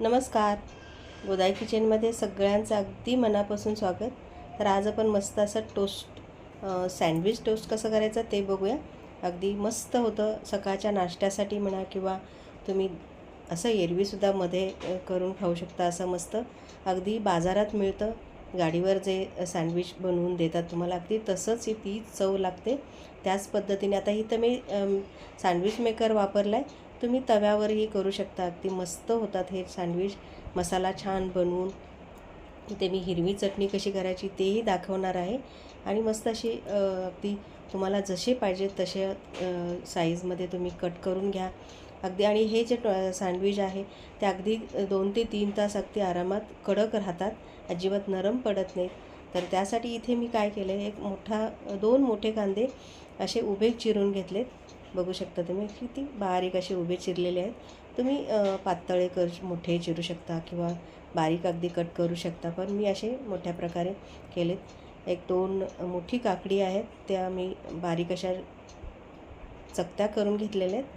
नमस्कार. गोदाई किचनमध्ये सगळ्यांचं अगदी मनापासून स्वागत. तर आज आपण मस्त असं टोस्ट सँडविच टोस्ट कसं करायचं ते बघूया. अगदी मस्त होतं. सकाळच्या नाश्त्यासाठी म्हणा किंवा तुम्ही असं एरवीसुद्धा मध्ये करून खाऊ शकता असं मस्त. अगदी बाजारात मिळतं. गाडीवर जे सँडविच बनवून देतात तुम्हाला अगदी तसंच ही ती चव लागते. त्याच पद्धतीने आता इथं मी सँडविच मेकर वापरला आहे तुम्ही तव्यावरही करू शकता. अगदी मस्त होतात हे सँडविच. मसाला छान बनवून इथे मी हिरवी चटणी कशी करायची तेही दाखवणार आहे. आणि मस्त अशी अगदी तुम्हाला जसे पाहिजे तसे साईजमध्ये तुम्ही कट करून घ्या. अगदी आणि हे जे सँडविच आहे ते अगदी दोन ते तीन तास अगदी आरामात कडक राहतात. अजिबात नरम पडत नाहीत. तर त्यासाठी इथे मी काय केलं एक मोठा दोन मोठे कांदे असे उभे चिरून घेतलेत. बघू शकता तुम्ही किती बारीक असे उभे चिरलेले आहेत. तुम्ही पातळे कर मोठे चिरू शकता किंवा बारीक अगदी कट करू शकता. पण मी असे मोठ्या प्रकारे केलेत. एक दोन मोठी काकडी आहेत. त्या मी बारीक अशा चकत्या करून घेतलेल्या आहेत.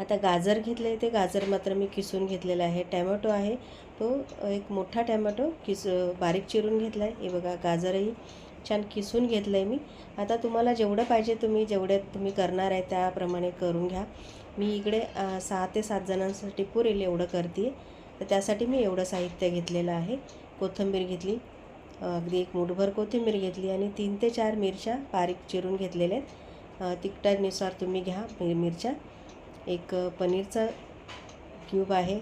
आता गाजर घेतले ते गाजर मात्र मी किसून घेतलेलं आहे. टॅमॅटो आहे. तो एक मोठा टॅमॅटो किस बारीक चिरून घेतला आहे हे बघा गाजरही छान किसून घेतलं आहे मी. आता तुम्हाला जेवढं पाहिजे तुम्ही जेवढे तुम्ही करणार आहे त्याप्रमाणे करून घ्या. मी इकडे सहा ते सात जणांसाठी पुरेल एवढं करते तर त्यासाठी मी एवढं साहित्य घेतलेलं आहे. कोथिंबीर घेतली अगदी एक मुठभर कोथिंबीर घेतली आणि तीन ते चार मिरच्या बारीक चिरून घेतलेल्या आहेत. तिखटानुसार तुम्ही घ्या मिर मिरच्या. एक पनीरचा क्यूब आहे.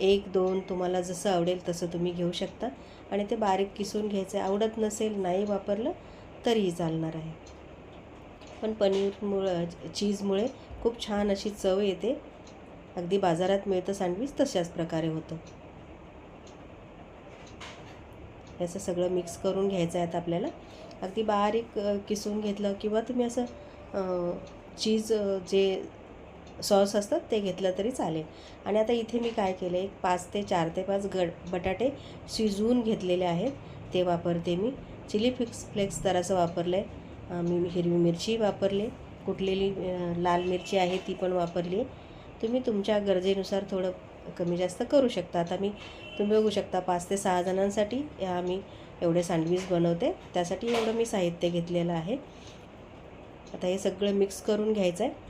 एक दोन तुम्हाला जसं आवडेल तसं तुम्ही घेऊ शकता. आणि ते बारीक किसून घ्यायचं. आहे आवडत नसेल नाही वापरलं तरीही चालणार आहे. पण पनीरमुळं चीजमुळे खूप छान अशी चव येते. अगदी बाजारात मिळतं सँडविच तशाच प्रकारे होतं. याचं सगळं मिक्स करून घ्यायचं आहे आता आपल्याला. अगदी बारीक किसून घेतलं किंवा तुम्ही असं चीज जे सॉस असतात ते घेतलं तरी चालेल. आणि आता इथे मी काय केलं एक पाच ते चार ते पाच गड बटाटे शिजवून घेतलेले आहेत. ते वापरते मी. चिली फिक्स फ्लेक्स जरासं वापरलं आहे मी हिरवी मिरची वापरली. कुठलेली लाल मिरची आहे ती पण वापरली. आहे तुम्ही तुमच्या गरजेनुसार थोडं कमी जास्त करू शकता. आता मी तुम्ही बघू शकता पाच ते सहा जणांसाठी या मी एवढे सँडविच बनवते. त्यासाठी एवढं मी साहित्य घेतलेलं आहे. आता हे सगळं मिक्स करून घ्यायचं आहे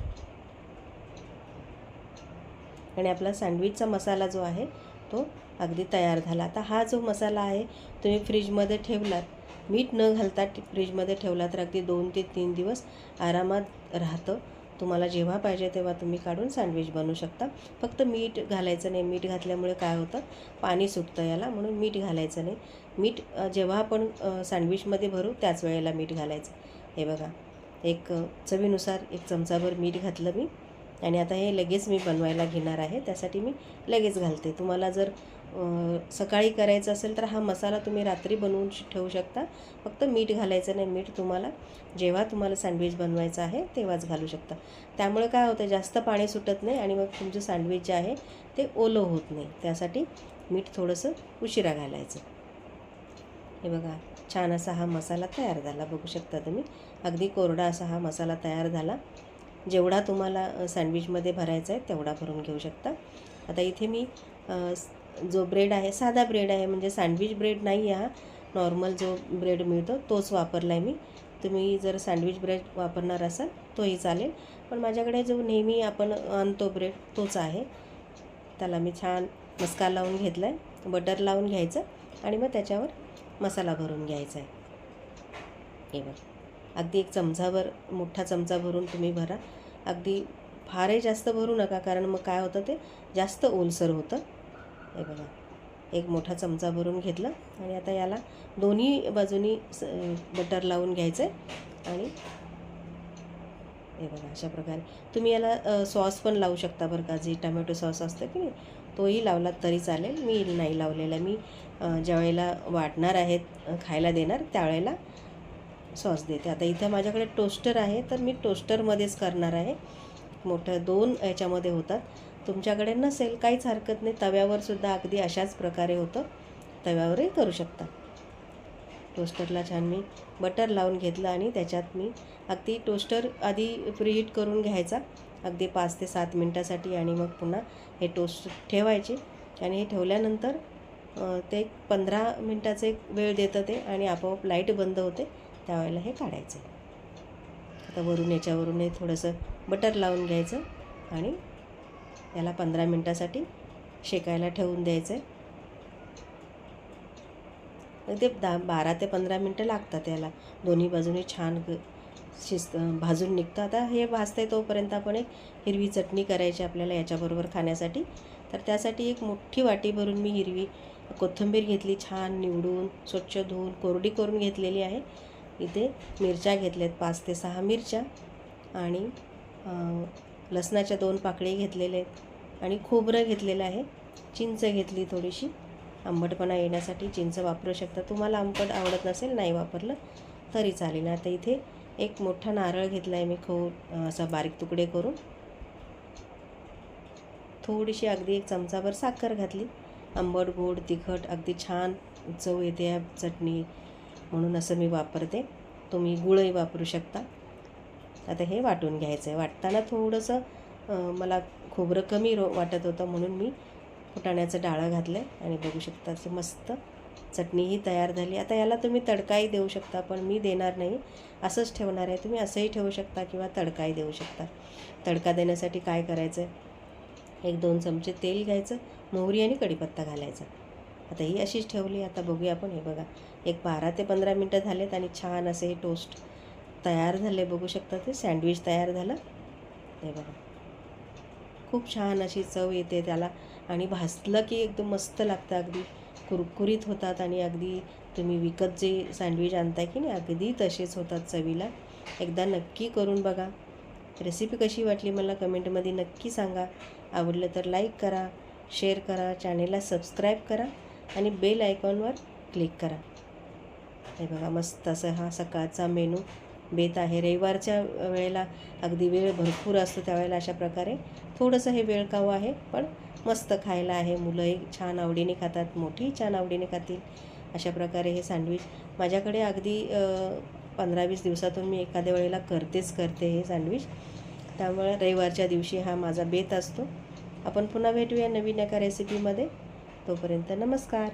आणि आपला सँडविचचा मसाला जो आहे तो अगदी तयार झाला. आता हा जो मसाला आहे तुम्ही फ्रीजमध्ये ठेवलात मीठ न घालता फ्रीजमध्ये ठेवला तर अगदी दोन ते तीन दिवस आरामात राहतं. तुम्हाला जेव्हा पाहिजे तेव्हा तुम्ही काढून सँडविच बनवू शकता. फक्त मीठ घालायचं नाही. मीठ घातल्यामुळे काय होतं? पाणी सुटतं याला म्हणून मीठ घालायचं नाही. मीठ जेव्हा आपण सँडविचमध्ये भरू त्याच वेळेला मीठ घालायचं. हे बघा एक चवीनुसार एक चमचाभर मीठ घातलं मी. आणि आता हे लगेच मी बनवायला घेणार आहे त्यासाठी मी लगेच घालते. तुम्हाला जर सकाळी करायचं असेल तर हा मसाला तुम्ही रात्री बनवून ठेवू शकता. फक्त मीठ घालायचं नाही. मीठ तुम्हाला जेव्हा तुम्हाला सँडविच बनवायचं आहे तेव्हाच घालू शकता. त्यामुळे काय होतं जास्त पाणी सुटत नाही आणि मग तुमचं सँडविच जे आहे ते ओलं होत नाही. त्यासाठी मीठ थोडंसं उशिरा घालायचं. हे बघा छान असा हा मसाला तयार झाला. बघू शकता तुम्ही. अगदी कोरडा असा हा मसाला तयार झाला. जेवढा तुम्हाला सँडविचमध्ये भरायचा आहे तेवढा भरून घेऊ शकता. आता इथे मी जो ब्रेड आहे साधा ब्रेड आहे म्हणजे सँडविच ब्रेड नाही आहे हा. नॉर्मल जो ब्रेड मिळतो तोच वापरला आहे मी. तुम्ही जर सँडविच ब्रेड वापरणार असाल तोही चालेल. पण माझ्याकडे जो नेहमी आपण आणतो ब्रेड तोच आहे. त्याला मी छान मस्का लावून घेतला आहे बटर लावून घ्यायचं आणि मग त्याच्यावर मसाला भरून घ्यायचा आहे. हे बघ. अगदी एक चमचाभर मोठा चमचा भरून तुम्ही भरा. अगदी फारही जास्त भरू नका कारण मग काय होतं ते जास्त ओलसर होतं. हे बघा एक मोठा चमचा भरून घेतला आणि आता याला दोन्ही बाजूनी स- बटर लावून घ्यायचं आहे आणि हे बघा अशा प्रकारे. तुम्ही याला सॉस पण लावू शकता बरं का जे टमॅटो सॉस असतं की नाही तोही लावलात तरी चालेल. मी नाही लावलेला मी ज्यावेळेला वाटणार आहेत खायला देणार त्यावेळेला सॉस देते. आता इथं माझ्याकडे टोस्टर आहे तर मी टोस्टरमध्येच करणार आहे. मोठं दोन याच्यामध्ये होतात. तुमच्याकडे नसेल काहीच हरकत नाही. तव्यावरसुद्धा अगदी अशाच प्रकारे होतं. तव्यावरही करू शकता. टोस्टरला छान मी बटर लावून घेतलं आणि त्याच्यात मी अगदी टोस्टर आधी प्रीहीट करून घ्यायचा. अगदी पाच ते सात मिनटासाठी आणि मग पुन्हा हे टोस्ट ठेवायचे. आणि हे ठेवल्यानंतर ते पंधरा मिनटाचं एक वेळ देतं ते आणि आपोआप लाइट बंद होते. त्यावेळेला हे काढायचं. आता वरून याच्यावरून हे थोडंसं बटर लावून घ्यायचं आणि याला पंधरा मिनटासाठी शेकायला ठेवून द्यायचं आहे ते दहा बारा ते पंधरा मिनटं लागतात याला. दोन्ही बाजूने छान ग- शिस्त भाजून निघतं. आता हे भाजते तोपर्यंत आपण एक हिरवी चटणी करायची आपल्याला याच्याबरोबर खाण्यासाठी. तर त्यासाठी एक मोठी वाटी भरून मी हिरवी कोथिंबीर घेतली छान निवडून स्वच्छ धुवून कोरडी करून घेतलेली आहे. इथे मिरच्या घेतल्यात पाच ते सहा मिरच्या. आणि लसणाच्या दोन पाकळी घेतलेले आहेत. आणि खोबरं घेतलेलं आहे. चिंच घेतली थोडीशी. आंबटपणा येण्यासाठी चिंच वापरू शकता. तुम्हाला आंबट आवडत नसेल नाही वापरलं तरी चालेल. आता इथे एक मोठा नारळ घेतला आहे मी खो असा बारीक तुकडे करून. थोडीशी अगदी एक चमचाभर साखर घातली. आंबट गोड तिखट अगदी छान चव येते या चटणी. म्हणून असं मी वापरते. तुम्ही गुळही वापरू शकता. आता हे वाटून घ्यायचं आहे. वाटताना थोडंसं मला खोबरं कमी रो वाटत होतं म्हणून मी फुटाण्याचं डाळं घातलं आहे आणि बघू शकता अशी मस्त चटणीही तयार झाली. आता याला तुम्ही तडकाही देऊ शकता पण मी देणार नाही. असंच ठेवणार आहे. तुम्ही असंही ठेवू शकता किंवा तडकाही देऊ शकता. तडका देण्यासाठी काय करायचं आहे एक दोन चमचे तेल घ्यायचं. मोहरी आणि कढीपत्ता घालायचा. आता ही अशीच ठेवली आता बघूया आपण. हे बघा एक बारा ते पंधरा मिनटं झालेत आणि छान असे हे टोस्ट तयार झाले. बघू शकता ते सँडविच तयार झालं. हे बघा खूप छान अशी चव येते त्याला. आणि भासलं की एकदम मस्त लागतं अगदी कुरकुरीत होतात आणि अगदी तुम्ही विकत जे सँडविच आणताय की नाही अगदी तसेच होतात चवीला. एकदा नक्की करून बघा. रेसिपी कशी वाटली मला कमेंटमध्ये नक्की सांगा. आवडलं तर लाईक करा शेअर करा चॅनेलला सबस्क्राईब करा. आणि बेल आयकॉनवर क्लिक करा. हे बघा मस्त असं हा सकाळचा मेनू बेत आहे. रविवारच्या वेळेला अगदी वेळ भरपूर असतो त्यावेळेला अशा प्रकारे. थोडंसं हे वेळ काव आहे पण मस्त खायला आहे. मुलंही छान आवडीने खातात मोठीही छान आवडीने खातील. अशा प्रकारे हे सँडविच माझ्याकडे अगदी पंधरा वीस दिवसातून मी एखाद्या वेळेला करतेच करते हे सँडविच. त्यामुळे रविवारच्या दिवशी हा माझा बेत असतो. आपण पुन्हा भेटूया नवीन एका रेसिपीमध्ये तोपर्यंत नमस्कार.